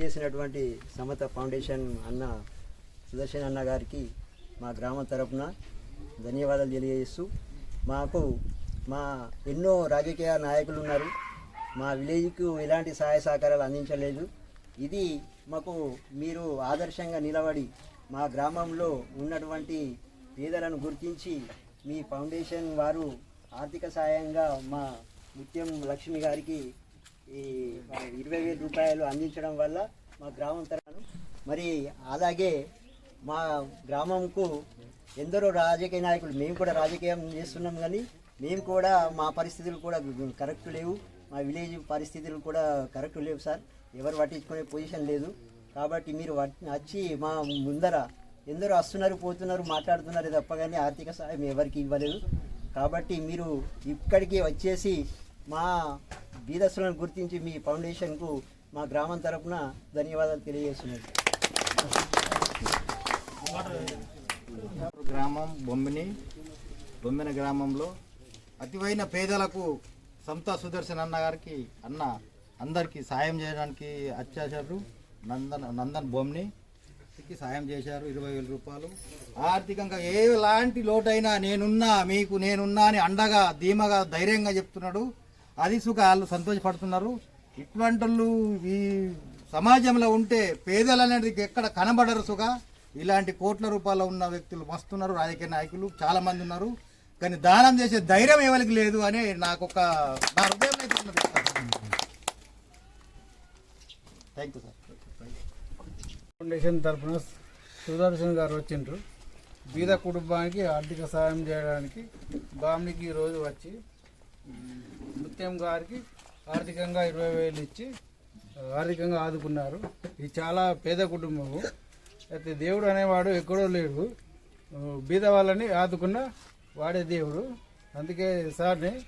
చేసినటువంటి సమత ఫౌండేషన్ అన్న సుదర్శన్ అన్న గారికి మా గ్రామం తరపున ధన్యవాదాలు తెలియజేస్తూ మాకు మా ఎన్నో రాజకీయ నాయకులు ఉన్నారు. మా విలేజ్కు ఎలాంటి సహాయ సహకారాలు అందించలేదు. ఇది మాకు మీరు ఆదర్శంగా నిలబడి మా గ్రామంలో ఉన్నటువంటి పేదలను గుర్తించి మీ ఫౌండేషన్ వారు ఆర్థిక సహాయంగా మా ముత్యం లక్ష్మి గారికి ఈ ఇరవై వేల రూపాయలు అందించడం వల్ల మా గ్రామం తరఫున మరి అలాగే మా గ్రామంకు ఎందరో రాజకీయ నాయకులు మేము కూడా రాజకీయం చేస్తున్నాం కానీ మేము కూడా మా పరిస్థితులు కూడా కరెక్ట్ లేవు. మా విలేజ్ పరిస్థితులు కూడా కరెక్ట్ లేవు సార్. ఎవరు పట్టించుకునే పొజిషన్ లేదు. కాబట్టి మీరు వచ్చి మా ముందర ఎందరో వస్తున్నారు పోతున్నారు మాట్లాడుతున్నారు తప్ప కానీ ఆర్థిక సహాయం ఎవరికి ఇవ్వలేదు. కాబట్టి మీరు ఇక్కడికి వచ్చేసి మా బీదస్సులను గుర్తించి మీ ఫౌండేషన్కు మా గ్రామం తరపున ధన్యవాదాలు తెలియజేస్తున్నారు గ్రామం బొమ్మిని బొమ్మిన గ్రామంలో అతివైన పేదలకు సంతా సుదర్శన్ అన్న గారికి అన్న అందరికీ సాయం చేయడానికి వచ్చేసారు నందన్ నందన్ బొమ్మిని సాయం చేశారు ఇరవై వేల రూపాయలు. ఆర్థికంగా ఎలాంటి లోటైనా నేనున్నా మీకు నేనున్నా అని అండగా ధీమగా ధైర్యంగా చెప్తున్నాడు. అది సుఖ వాళ్ళు సంతోషపడుతున్నారు. ఇటువంటి వాళ్ళు ఈ సమాజంలో ఉంటే పేదలు అనేది ఎక్కడ కనబడరు సుఖ. ఇలాంటి కోట్ల రూపాయలు ఉన్న వ్యక్తులు మస్తున్నారు రాజకీయ నాయకులు చాలా మంది ఉన్నారు. కానీ దానం చేసే ధైర్యం ఎవరికి లేదు అని నాకు ఒక నా హృదయం అయితే ఉన్నది. థ్యాంక్ యూ సార్ ఫౌండేషన్ తరఫున సుదర్శన్ గారు వచ్చిండ్రు. బీద కుటుంబానికి ఆర్థిక సహాయం చేయడానికి బామ్నికి ఈరోజు వచ్చి ముత్యం గారికి ఆర్థికంగా ఇరవై వేలు ఇచ్చి ఆర్థికంగా ఆదుకున్నారు. ఇది చాలా పేద కుటుంబము. అయితే దేవుడు అనేవాడు ఎక్కడో లేడు. బీద వాళ్ళని ఆదుకున్న వాడే దేవుడు. అందుకే సార్ని